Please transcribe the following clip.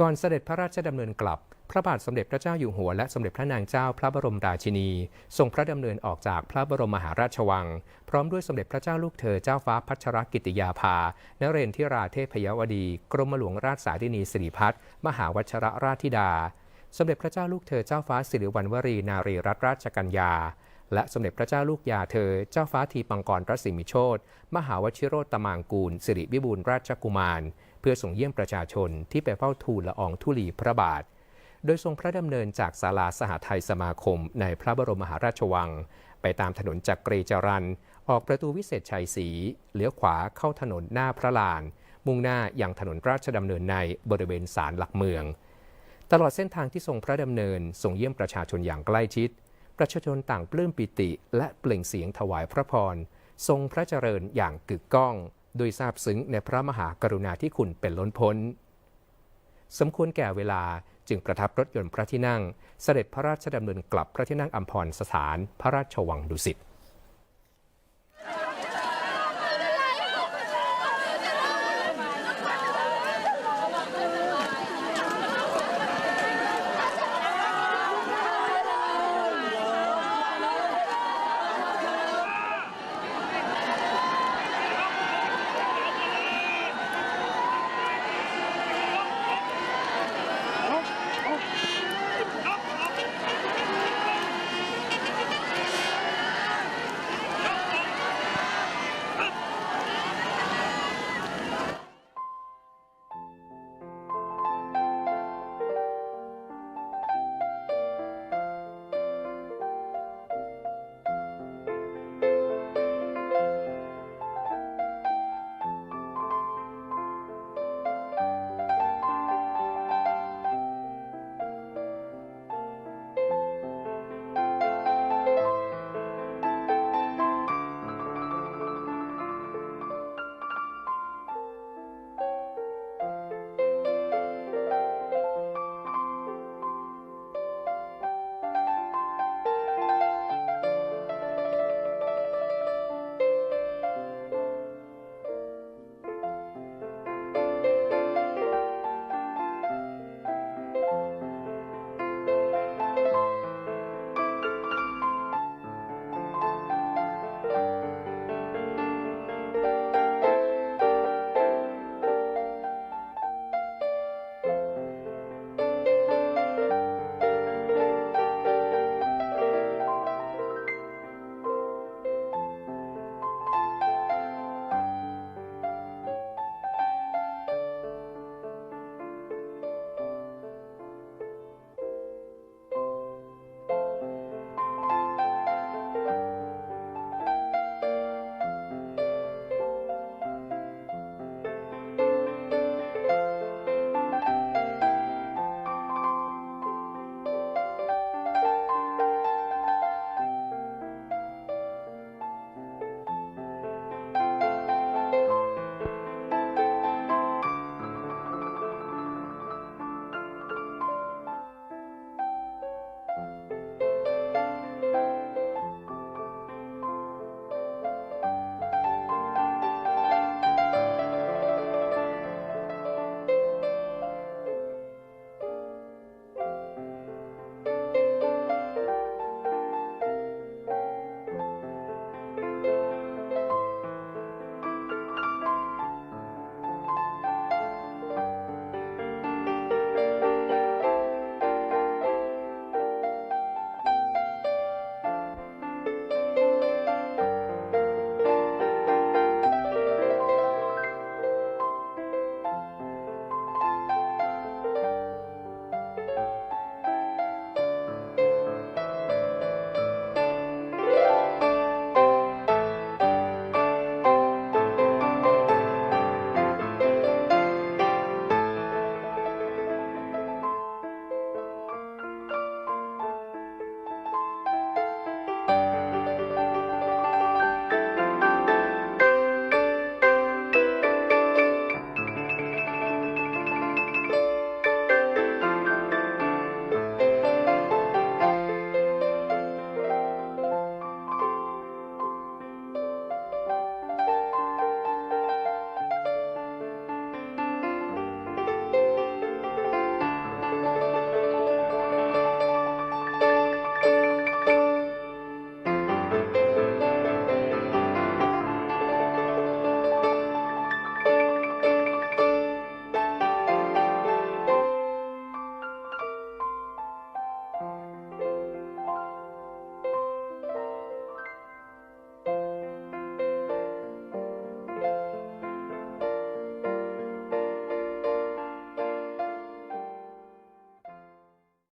ก่อนเสด็จพระราชดำเนินกลับ พระบาทสมเด็จพระเจ้าอยู่หัวและสมเด็จพระนางเจ้าพระบรมราชินี ทรงพระดำเนินออกจากพระบรมมหาราชวัง พร้อมด้วยสมเด็จพระเจ้าลูกเธอเจ้าฟ้าพัชรกิติยาภา นเรนทิราเทพยวดี กรมหลวงราชสาธินีสิริพัฒน์มหาวชรราชธิดา สมเด็จพระเจ้าลูกเธอเจ้าฟ้าสิริวัณวรีนารีรัตนราชกัญญาและสมเด็จพระเจ้าลูกยาเธอ เจ้าฟ้าทีปังกรระสิมิโชตมหาวชิโรตมางกูล สิริวิบูลราชกุมาร พื่อส่งเยี่ยมประชาชนที่ไปเฝ้าทูลละอองธุลีพระบาท โดยทรงพระดำเนินจากศาลาสหไทยสมาคมในพระบรมมหาราชวัง ไปตามถนนจักรีจรันออกประตูวิเศษชัยศรีเลี้ยวขวาเข้าถนนหน้าพระลาน มุ่งหน้ายังถนนราชดำเนินในบริเวณศาลหลักเมือง ตลอดเส้นทางที่ทรงพระดำเนินทรงเยี่ยมประชาชนอย่างใกล้ชิด ประชาชนต่างปลื้มปิติ และเปล่งเสียงถวายพระพร ทรงพระเจริญอย่างกึกก้อง โดยซาบซึ้งในพระมหากรุณาธิคุณเป็นล้นพ้น สมควรแก่เวลาจึงประทับรถยนต์พระที่นั่ง เสด็จพระราชดำเนินกลับพระที่นั่งอัมพรสถานพระราชวังดุสิต